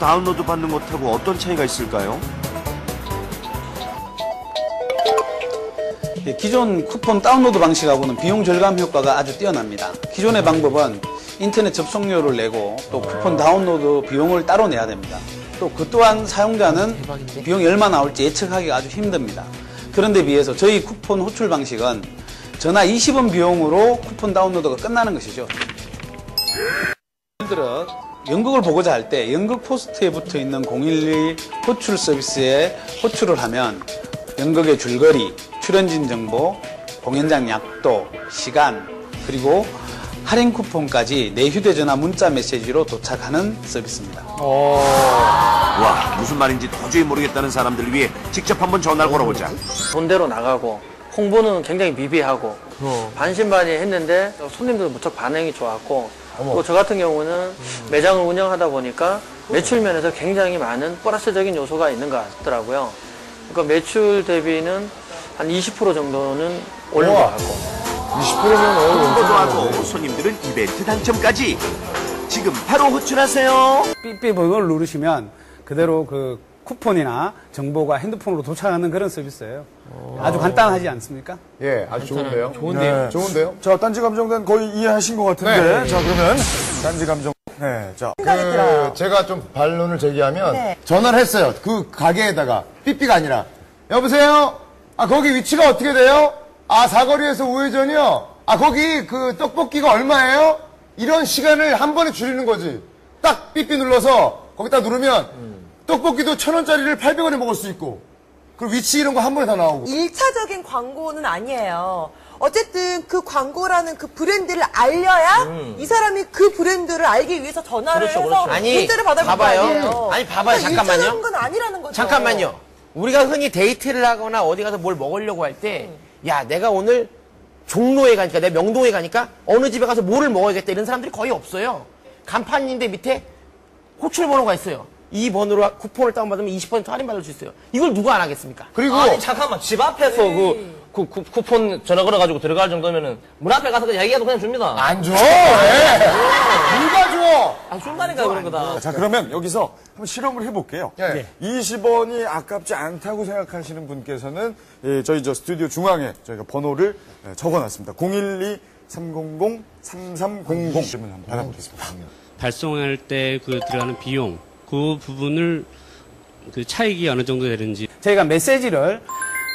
다운로드 받는 것하고 어떤 차이가 있을까요? 예, 기존 쿠폰 다운로드 방식하고는 비용 절감 효과가 아주 뛰어납니다. 기존의 방법은 인터넷 접속료를 내고 또 쿠폰 다운로드 비용을 따로 내야 됩니다. 또 그 또한 사용자는 비용이 얼마 나올지 예측하기가 아주 힘듭니다. 그런데 비해서 저희 쿠폰 호출 방식은 전화 20원 비용으로 쿠폰 다운로드가 끝나는 것이죠. 예를 들어 연극을 보고자 할 때 연극 포스트에 붙어 있는 012 호출 서비스에 호출을 하면 연극의 줄거리, 출연진 정보, 공연장 약도, 시간, 그리고 할인 쿠폰까지 내 휴대전화 문자 메시지로 도착하는 서비스입니다. 와 무슨 말인지 도저히 모르겠다는 사람들을 위해 직접 한번 전화를 걸어보자. 돈대로 나가고 홍보는 굉장히 미비하고 반신반의 했는데 손님들 무척 반응이 좋았고 그리고 저 같은 경우는 매장을 운영하다 보니까 매출 면에서 굉장히 많은 플러스적인 요소가 있는 것 같더라고요. 그러니까 매출 대비는 한 20% 정도는 올린 것 같고 20%면 어, 홍보도 하고 손님들은 이벤트 당첨까지. 지금 바로 호출하세요. 삐삐 번호를 누르시면 그대로 그 쿠폰이나 정보가 핸드폰으로 도착하는 그런 서비스예요. 아주 간단하지 않습니까? 예, 아주 좋은데요. 좋은데요. 네, 좋은데요. 자, 딴지 감정단 거의 이해하신 것 같은데. 네. 자, 그러면 딴지 감정. 네, 자. 그 제가 좀 반론을 제기하면 네. 전화를 했어요. 그 가게에다가 삐삐가 아니라 여보세요. 아 거기 위치가 어떻게 돼요? 아 사거리에서 우회전이요. 아 거기 그 떡볶이가 얼마예요? 이런 시간을 한 번에 줄이는 거지. 딱 삐삐 눌러서 거기다 누르면 떡볶이도 천 원짜리를 800원에 먹을 수 있고 그 위치 이런 거 한 번에 다 나오고. 일차적인 광고는 아니에요. 어쨌든 그 광고라는 그 브랜드를 알려야 이 사람이 그 브랜드를 알기 위해서 전화를 그렇죠, 해서 그렇죠. 아니, 문자를 받아볼 봐봐요. 거 아니에요. 아니, 봐봐요. 그러니까 잠깐만요. 일차적인 건 아니라는 거죠. 잠깐만요. 우리가 흔히 데이트를 하거나 어디 가서 뭘 먹으려고 할 때, 야, 내가 오늘 종로에 가니까, 내 명동에 가니까 어느 집에 가서 뭐를 먹어야겠다 이런 사람들이 거의 없어요. 간판인데 밑에 호출 번호가 있어요. 이 번호로 쿠폰을 다운받으면 20% 할인받을 수 있어요. 이걸 누가 안 하겠습니까? 그리고 아니 잠깐만 집 앞에서 그, 그, 그 쿠폰 전화 걸어가지고 들어갈 정도면은 문 앞에 가서 그냥 얘기해도 그냥 줍니다. 안 줘. 왜? 누가 줘? 아, 준다니까 그런 거다. 자, 그러면 여기서 한번 실험을 해볼게요. 예. 20원이 아깝지 않다고 생각하시는 분께서는 예, 저희 저 스튜디오 중앙에 저희가 번호를 예, 적어놨습니다. 012-300-3300 질문 한번 받아보겠습니다. 발송할 때 그 들어가는 비용 그 부분을 그 차익이 어느 정도 되는지 저희가 메시지를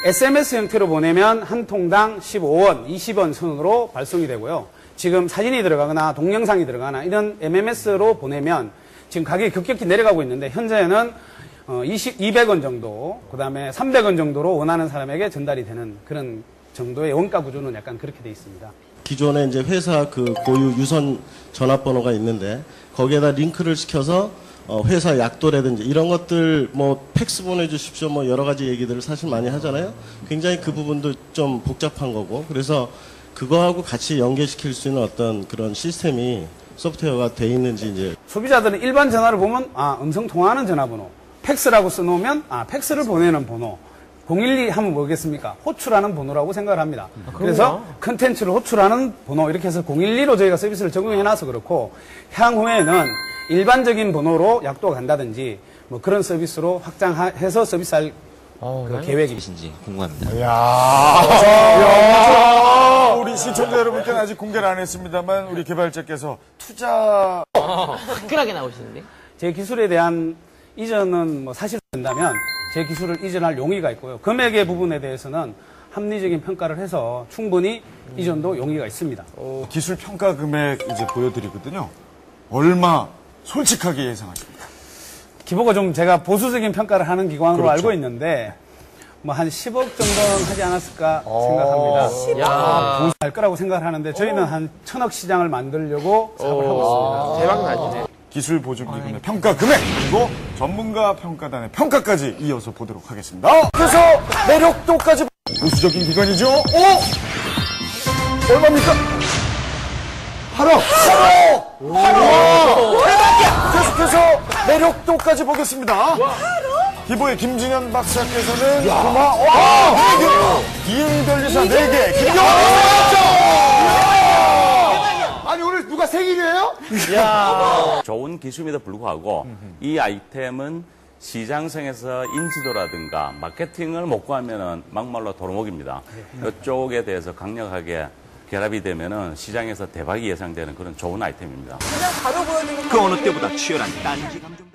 SMS 형태로 보내면 한 통당 15원, 20원 선으로 발송이 되고요. 지금 사진이 들어가거나 동영상이 들어가나 이런 MMS로 보내면 지금 가격이 급격히 내려가고 있는데 현재는 어, 20, 200원 정도, 그 다음에 300원 정도로 원하는 사람에게 전달이 되는 그런 정도의 원가 구조는 약간 그렇게 돼 있습니다. 기존에 이제 회사 그 고유 유선 전화번호가 있는데 거기에다 링크를 시켜서 어, 회사 약도라든지 이런 것들 뭐 팩스 보내주십시오 뭐 여러 가지 얘기들을 사실 많이 하잖아요. 굉장히 그 부분도 좀 복잡한 거고 그래서 그거하고 같이 연계시킬 수 있는 어떤 그런 시스템이 소프트웨어가 돼 있는지 이제 소비자들은 일반 전화를 보면 아 음성 통화하는 전화번호 팩스라고 써놓으면 아 팩스를 보내는 번호 012 하면 뭐겠습니까 호출하는 번호라고 생각을 합니다 그래서 컨텐츠를 호출하는 번호 이렇게 해서 012로 저희가 서비스를 적용해놔서 그렇고 향후에는 일반적인 번호로 약도가 간다든지 뭐 그런 서비스로 확장해서 서비스할 그 계획이 신지 궁금합니다. 야, 우리 시청자 여러분께는 아직 공개를 안 했습니다만 우리 개발자께서 투자 화끈하게 나오시는데. 제 기술에 대한 이전은 뭐 사실 된다면 제 기술을 이전할 용의가 있고요. 금액의 부분에 대해서는 합리적인 평가를 해서 충분히 이전도 용의가 있습니다. 기술 평가 금액 이제 보여드리거든요. 얼마 솔직하게 예상하십니까? 기보가 좀 제가 보수적인 평가를 하는 기관으로 그렇죠. 알고 있는데 뭐 한 10억 정도는 하지 않았을까 생각합니다. 야. 보수할 거라고 생각을 하는데 저희는 한 천억 시장을 만들려고 사업을 하고 있습니다. 대박 나시네. 기술 보증기금의 평가 금액 그리고 전문가 평가단의 평가까지 이어서 보도록 하겠습니다. 그래서 매력도까지 보수적인 기관이죠. 오 얼마입니까? 8억. 8억. 8억. 대박이야. 계속해서 매력도까지 보겠습니다. 기보의 김진현 박사께서는 고마 와 4개 이응 변리사 4개 김경환 오늘 누가 생일이에요? 좋은 기술임에도 불구하고 이 아이템은 시장성에서 인지도라든가 마케팅을 못 구하면은 막말로 도루묵입니다. 이쪽에 대해서 강력하게 결합이 되면은 시장에서 대박이 예상되는 그런 좋은 아이템입니다. 그냥 바로 보여주는 그 어느 때보다 치열한 딴지 감정